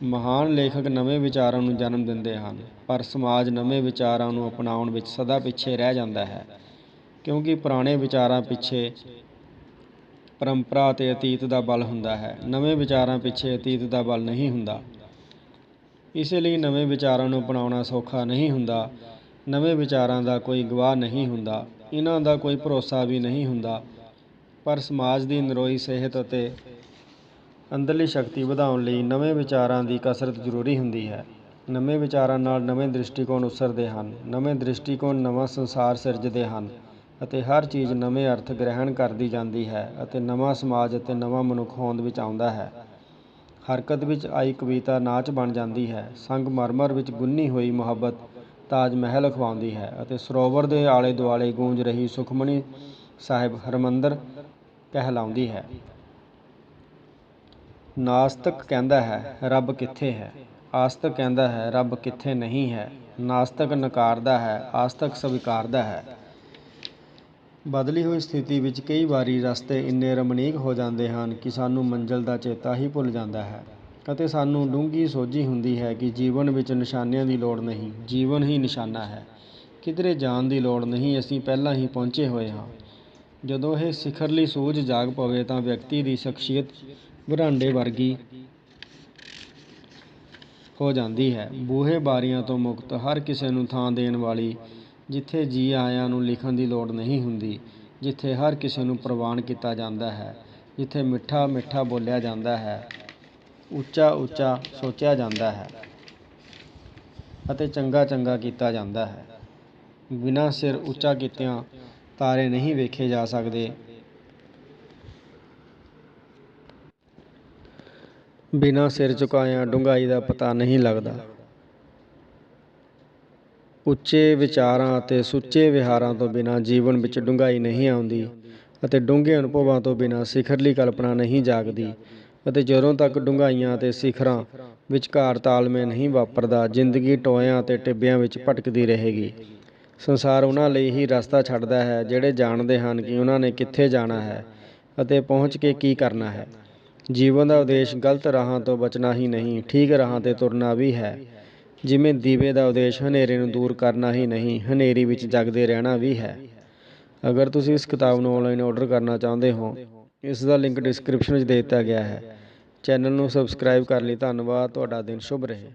Speaker 1: ਮਹਾਨ ਲੇਖਕ ਨਵੇਂ ਵਿਚਾਰਾਂ ਨੂੰ ਜਨਮ ਦਿੰਦੇ ਹਨ, ਪਰ ਸਮਾਜ ਨਵੇਂ ਵਿਚਾਰਾਂ ਨੂੰ ਅਪਣਾਉਣ ਵਿੱਚ ਸਦਾ ਪਿੱਛੇ ਰਹਿ ਜਾਂਦਾ ਹੈ, ਕਿਉਂਕਿ ਪੁਰਾਣੇ ਵਿਚਾਰਾਂ ਪਿੱਛੇ ਪਰੰਪਰਾ ਅਤੇ ਅਤੀਤ ਦਾ ਬਲ ਹੁੰਦਾ ਹੈ, ਨਵੇਂ ਵਿਚਾਰਾਂ ਪਿੱਛੇ ਅਤੀਤ ਦਾ ਬਲ ਨਹੀਂ ਹੁੰਦਾ। ਇਸ ਲਈ ਨਵੇਂ ਵਿਚਾਰਾਂ ਨੂੰ ਅਪਣਾਉਣਾ ਸੌਖਾ ਨਹੀਂ ਹੁੰਦਾ, ਨਵੇਂ ਵਿਚਾਰਾਂ ਦਾ ਕੋਈ ਗਵਾਹ ਨਹੀਂ ਹੁੰਦਾ, ਇਹਨਾਂ ਦਾ ਕੋਈ ਭਰੋਸਾ ਵੀ ਨਹੀਂ ਹੁੰਦਾ, ਪਰ ਸਮਾਜ ਦੀ ਨਰੋਈ ਸਿਹਤ ਅਤੇ ਅੰਦਰਲੀ ਸ਼ਕਤੀ ਵਧਾਉਣ ਲਈ ਨਵੇਂ ਵਿਚਾਰਾਂ ਦੀ ਕਸਰਤ ਜ਼ਰੂਰੀ ਹੁੰਦੀ ਹੈ। ਨਵੇਂ ਵਿਚਾਰਾਂ ਨਾਲ ਨਵੇਂ ਦ੍ਰਿਸ਼ਟੀਕੋਣ ਉਸਰਦੇ ਹਨ, ਨਵੇਂ ਦ੍ਰਿਸ਼ਟੀਕੋਣ ਨਵਾਂ ਸੰਸਾਰ ਸਿਰਜਦੇ ਹਨ ਅਤੇ ਹਰ ਚੀਜ਼ ਨਵੇਂ ਅਰਥ ਗ੍ਰਹਿਣ ਕਰਦੀ ਜਾਂਦੀ ਹੈ ਅਤੇ ਨਵਾਂ ਸਮਾਜ ਅਤੇ ਨਵਾਂ ਮਨੁੱਖ ਹੋਂਦ ਵਿੱਚ ਆਉਂਦਾ ਹੈ। ਹਰਕਤ ਵਿੱਚ ਆਈ ਕਵਿਤਾ ਨਾਚ ਬਣ ਜਾਂਦੀ ਹੈ ਸੰਗਮਰਮਰ ਵਿੱਚ ਗੁੰਨੀ ਹੋਈ ਮੁਹੱਬਤ ਤਾਜ ਮਹਿਲ ਅਖਵਾਉਂਦੀ ਹੈ ਅਤੇ ਸਰੋਵਰ ਦੇ ਆਲੇ ਦੁਆਲੇ ਗੂੰਜ ਰਹੀ ਸੁਖਮਣੀ ਸਾਹਿਬ ਹਰਮੰਦਰ ਕਹਿਲਾਉਂਦੀ ਹੈ। ਨਾਸਤਕ ਕਹਿੰਦਾ ਹੈ, ਰੱਬ ਕਿੱਥੇ ਹੈ? ਆਸਤਕ ਕਹਿੰਦਾ ਹੈ, ਰੱਬ ਕਿੱਥੇ ਨਹੀਂ ਹੈ? ਨਾਸਤਕ ਨਕਾਰਦਾ ਹੈ, ਆਸਤਕ ਸਵੀਕਾਰਦਾ ਹੈ। ਬਦਲੀ ਹੋਈ ਸਥਿਤੀ ਵਿੱਚ ਕਈ ਵਾਰੀ ਰਸਤੇ ਇੰਨੇ ਰਮਣੀਕ ਹੋ ਜਾਂਦੇ ਹਨ ਕਿ ਸਾਨੂੰ ਮੰਜ਼ਿਲ ਦਾ ਚੇਤਾ ਹੀ ਭੁੱਲ ਜਾਂਦਾ ਹੈ ਅਤੇ ਸਾਨੂੰ ਡੂੰਘੀ ਸੋਝੀ ਹੁੰਦੀ ਹੈ ਕਿ ਜੀਵਨ ਵਿੱਚ ਨਿਸ਼ਾਨਿਆਂ ਦੀ ਲੋੜ ਨਹੀਂ, ਜੀਵਨ ਹੀ ਨਿਸ਼ਾਨਾ ਹੈ। ਕਿਧਰੇ ਜਾਣ ਦੀ ਲੋੜ ਨਹੀਂ, ਅਸੀਂ ਪਹਿਲਾਂ ਹੀ ਪਹੁੰਚੇ ਹੋਏ ਹਾਂ। ਜਦੋਂ ਇਹ ਸਿਖਰਲੀ ਸੂਝ ਜਾਗ ਪਵੇ ਤਾਂ ਵਿਅਕਤੀ ਦੀ ਸ਼ਖਸੀਅਤ ਬਰਾਂਡੇ ਵਰਗੀ ਹੋ ਜਾਂਦੀ ਹੈ। ਬੂਹੇ ਬਾਰੀਆਂ ਤੋਂ ਮੁਕਤ ਹਰ ਕਿਸੇ ਨੂੰ ਥਾਂ ਦੇਣ ਵਾਲੀ, ਜਿੱਥੇ ਜੀ ਆਇਆਂ ਨੂੰ ਲਿਖਣ ਦੀ ਲੋੜ ਨਹੀਂ ਹੁੰਦੀ, ਜਿੱਥੇ ਹਰ ਕਿਸੇ ਨੂੰ ਪ੍ਰਵਾਨ ਕੀਤਾ ਜਾਂਦਾ ਹੈ, ਜਿੱਥੇ ਮਿੱਠਾ ਮਿੱਠਾ ਬੋਲਿਆ ਜਾਂਦਾ ਹੈ, ਉੱਚਾ ਉੱਚਾ ਸੋਚਿਆ ਜਾਂਦਾ ਹੈ ਅਤੇ ਚੰਗਾ ਚੰਗਾ ਕੀਤਾ ਜਾਂਦਾ ਹੈ। ਬਿਨਾਂ ਸਿਰ ਉੱਚਾ ਕੀਤਿਆਂ ਤਾਰੇ ਨਹੀਂ ਵੇਖੇ ਜਾ ਸਕਦੇ। ਬਿਨਾਂ ਸਿਰ ਝੁਕਾਇਆਂ ਡੂੰਘਾਈ ਦਾ ਪਤਾ ਨਹੀਂ ਲੱਗਦਾ। ਉੱਚੇ ਵਿਚਾਰਾਂ ਅਤੇ ਸੁੱਚੇ ਵਿਹਾਰਾਂ ਤੋਂ ਬਿਨਾਂ ਜੀਵਨ ਵਿੱਚ ਡੂੰਘਾਈ ਨਹੀਂ ਆਉਂਦੀ ਅਤੇ ਡੂੰਘੇ ਅਨੁਭਵਾਂ ਤੋਂ ਬਿਨਾਂ ਸਿਖਰਲੀ ਕਲਪਨਾ ਨਹੀਂ ਜਾਗਦੀ ਅਤੇ ਜਦੋਂ ਤੱਕ ਡੂੰਘਾਈਆਂ ਅਤੇ ਸਿਖਰਾਂ ਵਿਚਕਾਰ ਤਾਲਮੇਲ ਨਹੀਂ ਵਾਪਰਦਾ, ਜ਼ਿੰਦਗੀ ਟੋਇਆਂ ਅਤੇ ਟਿੱਬਿਆਂ ਵਿੱਚ ਭਟਕਦੀ ਰਹੇਗੀ। ਸੰਸਾਰ ਉਹਨਾਂ ਲਈ ਹੀ ਰਸਤਾ ਛੱਡਦਾ ਹੈ ਜਿਹੜੇ ਜਾਣਦੇ ਹਨ ਕਿ ਉਹਨਾਂ ਨੇ ਕਿੱਥੇ ਜਾਣਾ ਹੈ ਅਤੇ ਪਹੁੰਚ ਕੇ ਕੀ ਕਰਨਾ ਹੈ। ਜੀਵਨ ਦਾ ਉਦੇਸ਼ ਗਲਤ ਰਾਹਾਂ ਤੋਂ ਬਚਣਾ ਹੀ ਨਹੀਂ, ਠੀਕ ਰਾਹਾਂ ਤੇ ਤੁਰਨਾ ਵੀ ਹੈ। ਜਿਵੇਂ ਦੀਵੇ ਦਾ ਉਦੇਸ਼ ਹਨੇਰੇ ਨੂੰ ਦੂਰ ਕਰਨਾ ਹੀ ਨਹੀਂ, ਹਨੇਰੀ ਵਿੱਚ ਜਗਦੇ ਰਹਿਣਾ ਵੀ ਹੈ। ਅਗਰ ਤੁਸੀਂ ਇਸ ਕਿਤਾਬ ਨੂੰ ਆਨਲਾਈਨ ਆਰਡਰ ਕਰਨਾ ਚਾਹੁੰਦੇ ਹੋ, ਇਸ ਦਾ ਲਿੰਕ ਡਿਸਕ੍ਰਿਪਸ਼ਨ ਵਿੱਚ ਦੇ ਦਿੱਤਾ ਗਿਆ ਹੈ। ਚੈਨਲ ਨੂੰ ਸਬਸਕ੍ਰਾਈਬ ਕਰਨ ਲਈ। ਧੰਨਵਾਦ। ਤੁਹਾਡਾ ਦਿਨ ਸ਼ੁਭ ਰਹੇ।